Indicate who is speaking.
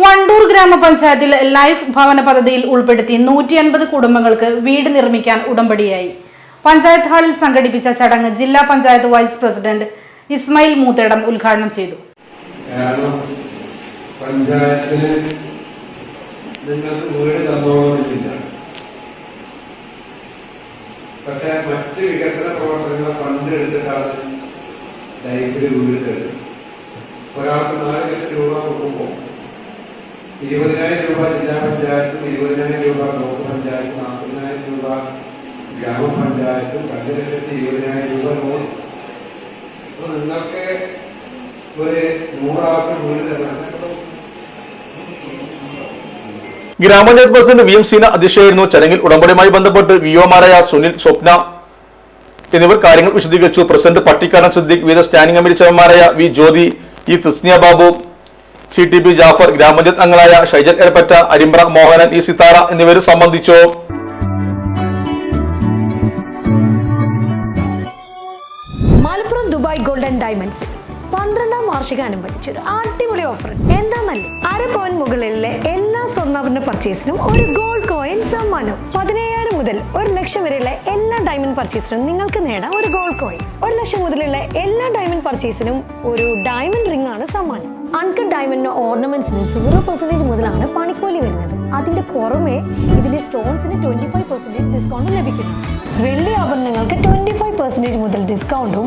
Speaker 1: വണ്ടൂർ ഗ്രാമപഞ്ചായത്തിൽ ലൈഫ് ഭവന പദ്ധതിയിൽ ഉൾപ്പെടുത്തി നൂറ്റി അൻപത് കുടുംബങ്ങൾക്ക് വീട് നിർമ്മിക്കാൻ ഉടമ്പടിയായി. പഞ്ചായത്ത് ഹാളിൽ സംഘടിപ്പിച്ച ചടങ്ങ് ജില്ലാ പഞ്ചായത്ത് വൈസ് പ്രസിഡന്റ് ഇസ്മായിൽ മൂത്തേടം ഉദ്ഘാടനം ചെയ്തു.
Speaker 2: പഞ്ചായത്തിന് നിങ്ങൾക്ക് വീട് തന്നോളുന്നില്ല. പക്ഷെ മറ്റ് വികസന പ്രവർത്തനങ്ങളെ ഫണ്ട് എടുത്തിട്ടാണ് ലൈഫിൽ ഒരാൾക്ക് നാല് ലക്ഷം രൂപ കൊടുക്കുമ്പോൾ ഇരുപതിനായിരം രൂപ ജില്ലാ പഞ്ചായത്തും ഇരുപതിനായിരം രൂപ ബ്ലോക്ക് പഞ്ചായത്തും നാൽപ്പതിനായിരം രൂപ ഗ്രാമപഞ്ചായത്തും രണ്ട് ലക്ഷത്തി ഇരുപതിനായിരം രൂപ ലോൺ അപ്പൊ നിങ്ങൾക്ക് ഒരു നൂറാൾക്ക് വീട് തരണം.
Speaker 3: ഗ്രാമപഞ്ചായത്ത് പ്രസിഡന്റ് വി എം സീന അധ്യക്ഷയായിരുന്നു ചടങ്ങിൽ ഉടമ്പടിയുമായി ബന്ധപ്പെട്ട് വിഒമാരായ സുനിൽ സ്വപ്ന എന്നിവർ കാര്യങ്ങൾ വിശദീകരിച്ചു. പ്രസിഡന്റ് പട്ടിക്കാടൻ സിദ്ദിഖ് വിവിധ standing committee ചെയർമാരായ V Jyothi E Thasniya Babu C T P Jafar ഗ്രാമപഞ്ചായത്ത് അംഗങ്ങളായ ഷൈജൻ എരപ്പറ്റ അരിമ്പ്ര മോഹനൻ ഇ സിത്താറ എന്നിവർ സംബന്ധിച്ചു.
Speaker 4: മലപ്പുറം ദുബായ് ഗോൾഡൻ ഡയമണ്ട്സ് പന്ത്രണ്ടാം വാർഷികാനുബന്ധിച്ച് ഒരു അടിപൊളി ഓഫർ എന്താന്നല്ലേ അര പോയിന്റ് മുകളിലെ എല്ലാ സ്വർണാഭരണ പർച്ചേസിനും ഒരു ഗോൾഡ് കോയിൻ സമ്മാനം. മുതൽ ഒരു ലക്ഷം വരെയുള്ള എല്ലാ ഡയമണ്ട് പർച്ചേസിനും നിങ്ങൾക്ക് നേടാം ഒരു ഗോൾഡ് കോയിൻ ഒരു ലക്ഷം മുതലുള്ള എല്ലാ ഡയമണ്ട് പർച്ചേസിനും ഒരു ഡയമണ്ട് റിംഗ് ആണ് സമ്മാനം. അൺകട്ട് ഡയമണ്ടിന് ഓർണമെന്റ്സിന് സീറോ പെർസെന്റേജ് മുതലാണ് പണിക്കൂലി വരുന്നത്. അതിന്റെ പുറമെ ഇതിന്റെ സ്റ്റോൺസിന് ട്വന്റി ഫൈവ് പെർസെന്റേജ് ഡിസ്കൗണ്ട് ലഭിക്കുന്നു. വെള്ളി ആഭരണങ്ങൾക്ക് ട്വന്റി ഫൈവ് പെർസെന്റേജ് മുതൽ ഡിസ്കൗണ്ടും